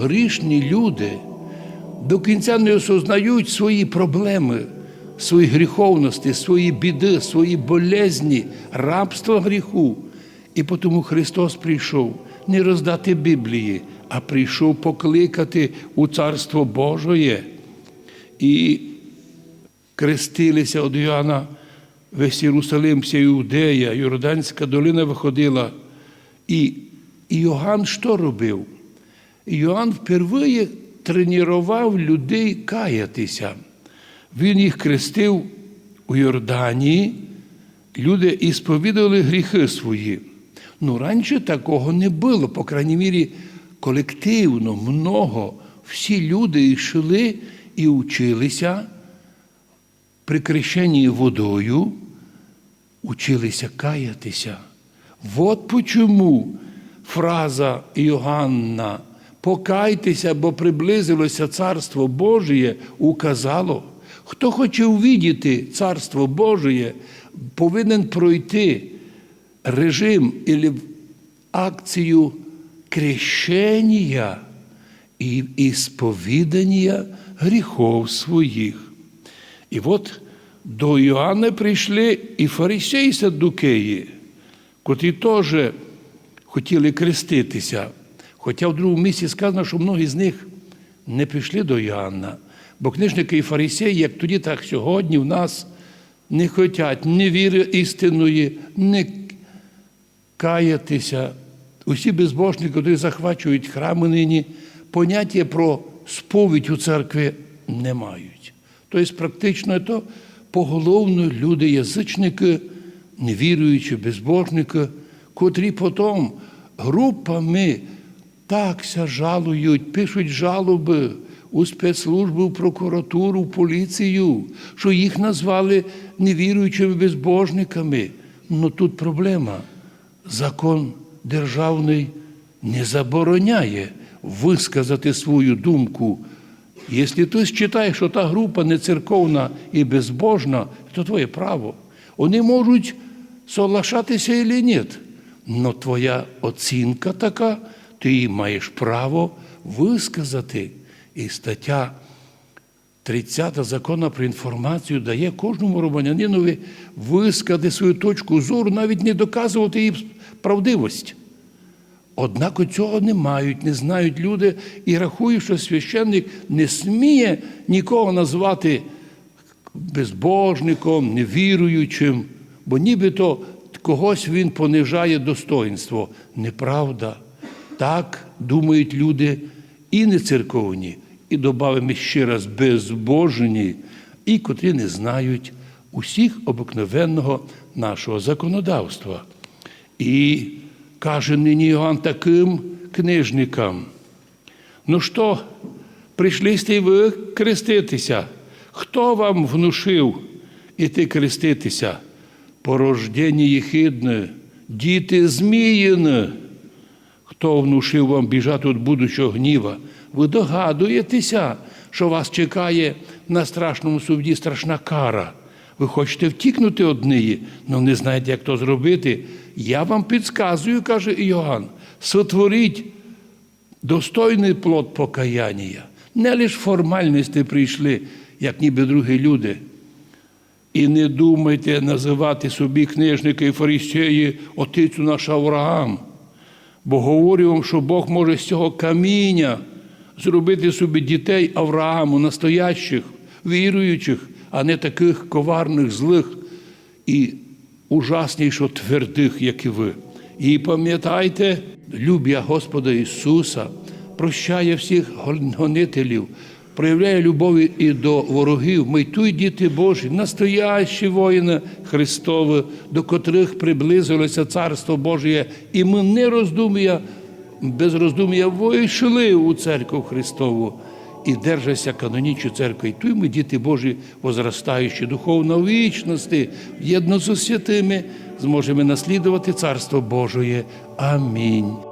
грішні люди до кінця не осознають свої проблеми, свої гріховності, свої біди, свої болезні, рабства гріху. І тому Христос прийшов не роздати Біблії, а прийшов покликати у Царство Божоє. І крестилися від Йоанна весь Єрусалим, вся Іудея, Йорданська долина виходила. І Йоанн що робив? Йоанн впервые тренував людей каятися. Він їх крестив у Йорданії, люди і сповідали гріхи свої. Ну, раніше такого не було, по крайній мірі, колективно, много. Всі люди йшли і училися при крещенні водою, училися каятися. От почому фраза Іоганна покайтеся, бо приблизилося Царство Божє, указало. Хто хоче увидіти Царство Божє, повинен пройти режим або акцію крещення і ісповідання гріхов своїх. І от до Іоанна прийшли і фарисеї і котрі теж хотіли креститися. Хоча в другому місці сказано, що многі з них не прийшли до Іоанна, бо книжники і фарисеї, як тоді, так сьогодні, в нас не хочуть ні віри істинної, ні каятися. Усі безбожники, які захвачують храми нині, поняття про сповідь у церкві не мають. Тобто, практично то поголовно люди, язичники, невіруючі, безбожники, котрі потім групами такся жалують, пишуть жалоби у спецслужби, в прокуратуру, в поліцію, що їх назвали невіруючими безбожниками. Ну тут проблема. Закон державний не забороняє висказати свою думку. Якщо ти вважаєш, що та група не церковна і безбожна, то твоє право. Вони можуть соглашатися і ні. Но твоя оцінка така, ти маєш право висказати. І стаття 30 закону про інформацію дає кожному громадянинові висказати свою точку зору, навіть не доказувати її правдивість. Однак цього не мають, не знають люди і рахують, що священник не сміє нікого назвати безбожником, невіруючим, бо нібито когось він понижає достоинство. Неправда. Так думають люди і не церковні, і додаємо ще раз безбожні, і котрі не знають усіх обикновенного нашого законодавства. І каже нині Іоанн таким книжникам. Ну що, прийшли сте ви креститися? Хто вам внушив іти креститися? Порождення єхидне, діти зміїне. Хто внушив вам біжати від будучого гніва? Ви догадуєтеся, що вас чекає на страшному суді страшна кара. Ви хочете втікнути від неї, але не знаєте, як то зробити. Я вам підказую, каже Іоанн, сотворіть достойний плод покаяння. Не лише формальності прийшли, як ніби другі люди. І не думайте називати собі книжники і фарисеї отицю наш Авраам. Бо говорю вам, що Бог може з цього каміння зробити собі дітей Аврааму, настоящих, віруючих, а не таких коварних, злих і ужасніше твердих, як і ви. І пам'ятайте, люб'я Господа Ісуса прощає всіх гонителів, проявляє любові і до ворогів. Ми той діти Божі, настоящі воїни Христові, до котрих приблизилося Царство Божє, і ми не роздум'я, без роздум'я вийшли у церкву Христову і держаться канонічну церкви. І той ми, діти Божі, возростаючи духовно вічності, єдно з святими, зможемо наслідувати Царство Божє. Амінь.